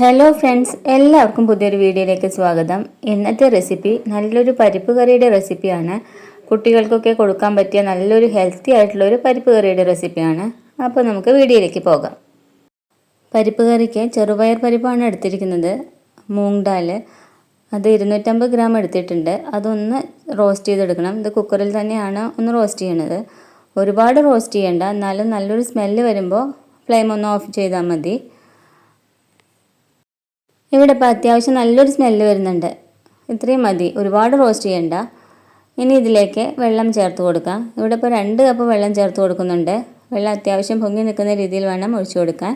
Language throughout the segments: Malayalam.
ഹലോ ഫ്രണ്ട്സ് എല്ലാവർക്കും പുതിയൊരു വീഡിയോയിലേക്ക് സ്വാഗതം. ഇന്നത്തെ റെസിപ്പി നല്ലൊരു പരിപ്പ് കറിയുടെ റെസിപ്പിയാണ് കുട്ടികൾക്കൊക്കെ കൊടുക്കാൻ പറ്റിയ നല്ലൊരു ഹെൽത്തി ആയിട്ടുള്ള ഒരു പരിപ്പ് കറിയുടെ റെസിപ്പിയാണ് അപ്പോൾ നമുക്ക് വീഡിയോയിലേക്ക് പോകാം. പരിപ്പ് കറിക്ക് ചെറുപയർ പരിപ്പാണ് എടുത്തിരിക്കുന്നത്. മൂങ് ദാൽ അത് ഇരുന്നൂറ്റമ്പത് ഗ്രാം എടുത്തിട്ടുണ്ട്. അതൊന്ന് റോസ്റ്റ് ചെയ്തെടുക്കണം. ഇത് കുക്കറിൽ തന്നെയാണ് ഒന്ന് റോസ്റ്റ് ചെയ്യണത്. ഒരുപാട് റോസ്റ്റ് ചെയ്യേണ്ട. എന്നാലും നല്ലൊരു സ്മെല്ല് വരുമ്പോൾ ഫ്ലെയിം ഒന്ന് ഓഫ് ചെയ്താൽ മതി. ഇവിടെ ഇപ്പോൾ അത്യാവശ്യം നല്ലൊരു സ്മെല്ല് വരുന്നുണ്ട്. ഇത്രയും മതി. ഒരുപാട് റോസ്റ്റ് ചെയ്യണ്ട. ഇനി ഇതിലേക്ക് വെള്ളം ചേർത്ത് കൊടുക്കാം. ഇവിടെ ഇപ്പോൾ രണ്ട് കപ്പ് വെള്ളം ചേർത്ത് കൊടുക്കുന്നുണ്ട്. വെള്ളം അത്യാവശ്യം പൊങ്ങി നിൽക്കുന്ന രീതിയിൽ വേണം ഒഴിച്ചു കൊടുക്കാൻ.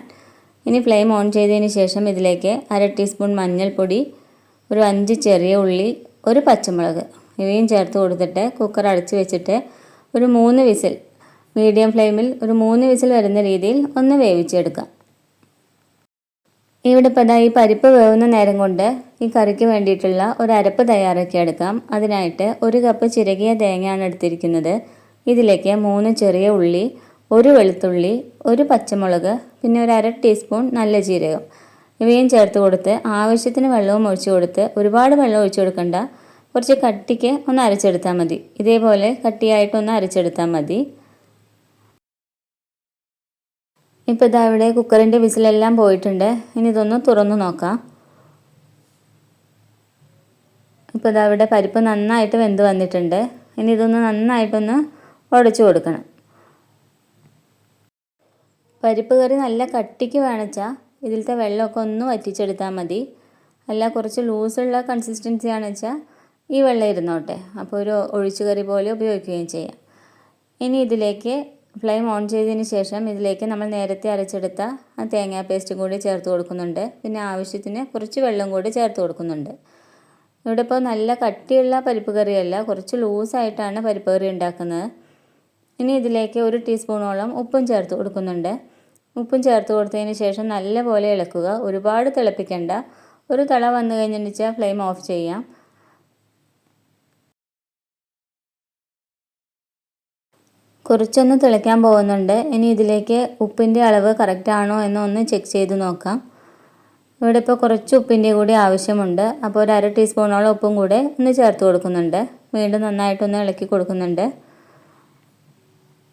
ഇനി ഫ്ലെയിം ഓൺ ചെയ്തതിന് ശേഷം ഇതിലേക്ക് അര ടീസ്പൂൺ മഞ്ഞൾപ്പൊടി ഒരു അഞ്ച് ചെറിയ ഉള്ളി ഒരു പച്ചമുളക് ഇവയും ചേർത്ത് കൊടുത്തിട്ട് കുക്കർ അടച്ച് വെച്ചിട്ട് ഒരു മൂന്ന് വിസിൽ മീഡിയം ഫ്ലെയിമിൽ ഒരു മൂന്ന് വിസിൽ വരുന്ന രീതിയിൽ ഒന്ന് വേവിച്ചെടുക്കാം. ഇവിടെ ഇപ്പോൾ ഈ പരിപ്പ് വേവുന്ന നേരം കൊണ്ട് ഈ കറിക്ക് വേണ്ടിയിട്ടുള്ള ഒരു അരപ്പ് തയ്യാറാക്കി എടുക്കാം. അതിനായിട്ട് ഒരു കപ്പ് ചിരകിയ തേങ്ങയാണ് എടുത്തിരിക്കുന്നത്. ഇതിലേക്ക് മൂന്ന് ചെറിയ ഉള്ളി ഒരു വെളുത്തുള്ളി ഒരു പച്ചമുളക് പിന്നെ ഒരു അര ടീസ്പൂൺ നല്ല ജീരകം ഇവയും ചേർത്ത് കൊടുത്ത് ആവശ്യത്തിന് വെള്ളവും ഒഴിച്ചു കൊടുത്ത് ഒരുപാട് വെള്ളം ഒഴിച്ചു കൊടുക്കണ്ട. കുറച്ച് കട്ടിക്ക് ഒന്ന് അരച്ചെടുത്താൽ മതി. ഇതേപോലെ കട്ടിയായിട്ടൊന്ന് അരച്ചെടുത്താൽ മതി. ഇപ്പോൾ ഇതാ ഇവിടെ കുക്കറിന്റെ വിസിലെല്ലാം പോയിട്ടുണ്ട്. ഇനി ഇതൊന്ന് തുറന്നു നോക്കാം. ഇപ്പോൾ ഇതാ ഇവിടെ പരിപ്പ് നന്നായിട്ട് വെന്ത് വന്നിട്ടുണ്ട്. ഇനി ഇതൊന്ന് നന്നായിട്ടൊന്ന് ഉടച്ചു കൊടുക്കണം. പരിപ്പ് കറി നല്ല കട്ടിക്ക് വേണച്ചാൽ ഇതിലത്തെ വെള്ളമൊക്കെ ഒന്ന് വറ്റിച്ചെടുത്താൽ മതി. അല്ല കുറച്ച് ലൂസുള്ള കൺസിസ്റ്റൻസി ആണെന്ന് വെച്ചാൽ ഈ വെള്ളം ഇരുന്നോട്ടെ. അപ്പോൾ ഒരു ഒഴിച്ചു കറി പോലെ ഉപയോഗിക്കുകയും ചെയ്യാം. ഇനി ഇതിലേക്ക് ഫ്ലെയിം ഓൺ ചെയ്തതിന് ശേഷം ഇതിലേക്ക് നമ്മൾ നേരത്തെ അരച്ചെടുത്ത ആ തേങ്ങാ പേസ്റ്റ് കൂടി ചേർത്ത് കൊടുക്കുന്നുണ്ട്. പിന്നെ ആവശ്യത്തിന് കുറച്ച് വെള്ളം കൂടി ചേർത്ത് കൊടുക്കുന്നുണ്ട്. ഇവിടെ ഇപ്പോൾ നല്ല കട്ടിയുള്ള പരിപ്പ് കറിയല്ല കുറച്ച് ലൂസായിട്ടാണ് പരിപ്പ് കറി ഉണ്ടാക്കുന്നത്. ഇനി ഇതിലേക്ക് ഒരു ടീസ്പൂണോളം ഉപ്പും ചേർത്ത് കൊടുക്കുന്നുണ്ട്. ഉപ്പും ചേർത്ത് കൊടുത്തതിന് ശേഷം നല്ലപോലെ ഇളക്കുക. ഒരുപാട് തിളപ്പിക്കേണ്ട. ഒരു തള വന്നു കഴിഞ്ഞിട്ട് ഫ്ലെയിം ഓഫ് ചെയ്യാം. കുറച്ചൊന്ന് തിളയ്ക്കാൻ പോകുന്നുണ്ട്. ഇനി ഇതിലേക്ക് ഉപ്പിന്റെ അളവ് കറക്റ്റാണോ എന്ന് ഒന്ന് ചെക്ക് ചെയ്ത് നോക്കാം. ഇവിടെ ഇപ്പോൾ കുറച്ച് ഉപ്പിന്റെ കൂടി ആവശ്യമുണ്ട്. അപ്പോൾ ഒരു അര ടീസ്പൂണോളം ഉപ്പും കൂടെ ഒന്ന് ചേർത്ത് കൊടുക്കുന്നുണ്ട്. വീണ്ടും നന്നായിട്ടൊന്ന് ഇളക്കി കൊടുക്കുന്നുണ്ട്.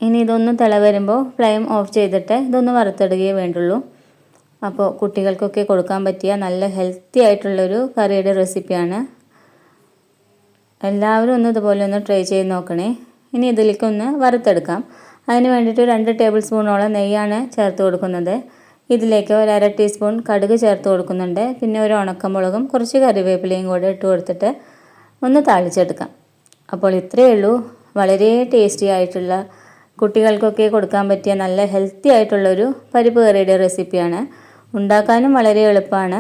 ഇനി ഇതൊന്ന് തിള വരുമ്പോൾ ഫ്ലെയിം ഓഫ് ചെയ്തിട്ട് ഇതൊന്ന് വറുത്തിടുകയേ വേണ്ടുള്ളൂ. അപ്പോൾ കുട്ടികൾക്കൊക്കെ കൊടുക്കാൻ പറ്റിയ നല്ല ഹെൽത്തി ആയിട്ടുള്ളൊരു കറിയുടെ റെസിപ്പിയാണ് എല്ലാവരും ഒന്ന് ഇതുപോലെ ഒന്ന് ട്രൈ ചെയ്ത് നോക്കണേ. ഇനി ഇതിലേക്ക് ഒന്ന് വറുത്തെടുക്കാം. അതിന് വേണ്ടിയിട്ട് രണ്ട് ടേബിൾ സ്പൂണോളം നെയ്യാണ് ചേർത്ത് കൊടുക്കുന്നത്. ഇതിലേക്ക് ഒരു അര ടീസ്പൂൺ കടുക് ചേർത്ത് കൊടുക്കുന്നുണ്ട്. പിന്നെ ഒരു ഉണക്കമുളകും കുറച്ച് കറിവേപ്പിലയും കൂടെ ഇട്ട് കൊടുത്തിട്ട് ഒന്ന് താളിച്ചെടുക്കാം. അപ്പോൾ ഇത്രയേ ഉള്ളൂ. വളരെ ടേസ്റ്റി ആയിട്ടുള്ള കുട്ടികൾക്കൊക്കെ കൊടുക്കാൻ പറ്റിയ നല്ല ഹെൽത്തി ആയിട്ടുള്ളൊരു പരിപ്പ് കറിയുടെ റെസിപ്പിയാണ് ഉണ്ടാക്കാനും വളരെ എളുപ്പമാണ്.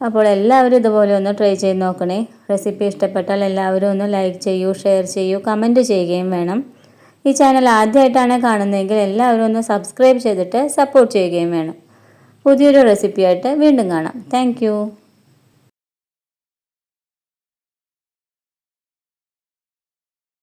അപ്പോൾ എല്ലാവരും ഇതുപോലെ ഒന്ന് ട്രൈ ചെയ്ത് നോക്കണേ. റെസിപ്പി ഇഷ്ടപ്പെട്ടാൽ എല്ലാവരും ഒന്ന് ലൈക്ക് ചെയ്യൂ ഷെയർ ചെയ്യൂ കമന്റ് ചെയ്യുകയും വേണം. ഈ ചാനൽ ആദ്യമായിട്ടാണ് കാണുന്നതെങ്കിൽ എല്ലാവരും ഒന്ന് സബ്സ്ക്രൈബ് ചെയ്തിട്ട് സപ്പോർട്ട് ചെയ്യുകയും വേണം. പുതിയൊരു റെസിപ്പിയായിട്ട് വീണ്ടും കാണാം. താങ്ക്